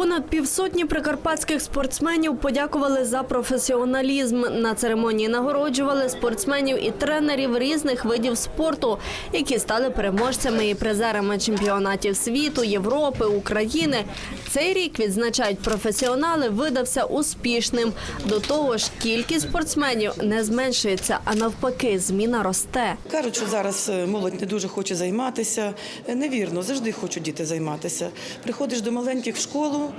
Понад півсотні прикарпатських спортсменів подякували за професіоналізм. На церемонії нагороджували спортсменів і тренерів різних видів спорту, які стали переможцями і призерами чемпіонатів світу, Європи, України. Цей рік відзначають професіонали видався успішним. До того ж, кількість спортсменів не зменшується, а навпаки, зміна росте. Кажуть, що зараз е, молодь не дуже хоче займатися. Е, Невірно, завжди хочуть діти займатися. Приходиш до маленьких в школу,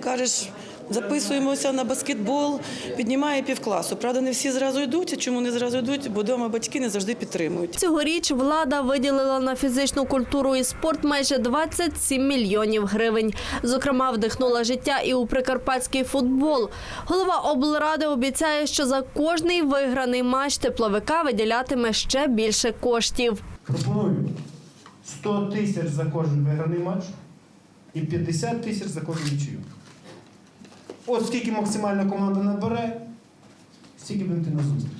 кажеш, записуємося на баскетбол, піднімає півкласу. Правда, не всі зразу йдуть. А Чому не зразу йдуть? Бо вдома батьки не завжди підтримують. Цьогоріч влада виділила на фізичну культуру і спорт майже 27 мільйонів гривень. Зокрема, вдихнула життя і у прикарпатський футбол. Голова облради обіцяє, що за кожний виграний матч тепловика виділятиме ще більше коштів. Пропоную 100 тисяч за кожен виграний матч і 50 тисяч за кожну нічию. От скільки максимальна команда набере, стільки будете на зустріч.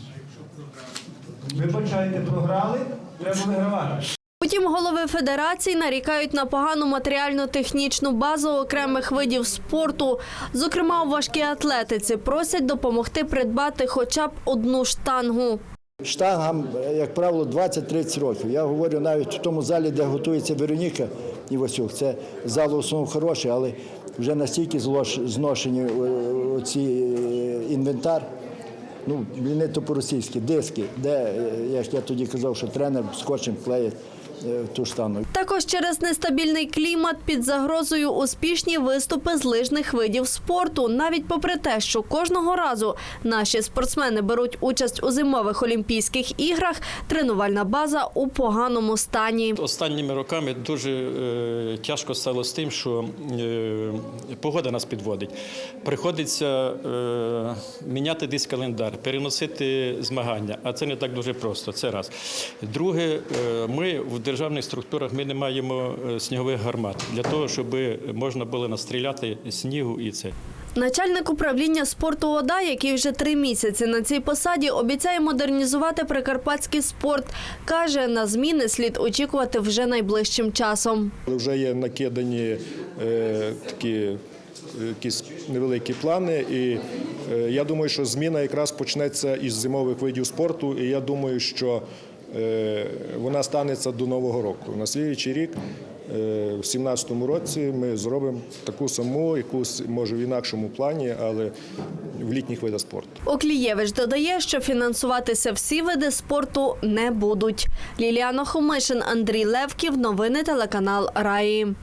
Вибачайте, програли, треба вигравати. Утім, голови федерацій нарікають на погану матеріально-технічну базу окремих видів спорту. Зокрема, у важкій атлетиці просять допомогти придбати хоча б одну штангу. Штангам, як правило, 20-30 років. Я говорю навіть в тому залі, де готується Вероніка Івасюк. Це зал в основному хороший, але вже настільки зношені е, ці інвентар. Ну, не то по-російськи, диски, де, е, як я тоді казав, що тренер скотчем клеїть е, ту штангу. Також через нестабільний клімат під загрозою успішні виступи з лижних видів спорту. Навіть попри те, що кожного разу наші спортсмени беруть участь у зимових Олімпійських іграх, тренувальна база у поганому стані. Останніми роками дуже е, тяжко стало з тим, що е, погода нас підводить. Приходиться е, міняти десь календар, переносити змагання, а це не так дуже просто. Це раз. Друге, е, ми в державних структурах ми не маємо е, снігових гармат для того, щоб можна було настріляти снігу і це. Начальник управління спорту ОДА, який вже три місяці на цій посаді, обіцяє модернізувати прикарпатський спорт. Каже, на зміни слід очікувати вже найближчим часом. Вже є накидані е, такі е, якісь невеликі плани, і е, я думаю, що зміна якраз почнеться із зимових видів спорту. І я думаю, що вона станеться до нового року. На слідуючий рік, е, в 2017 році, ми зробимо таку саму, якусь може в інакшому плані, але в літніх видах спорту. Оклієвич додає, що фінансуватися всі види спорту не будуть. Ліліана Хомишин, Андрій Левків. Новини телеканал Раї.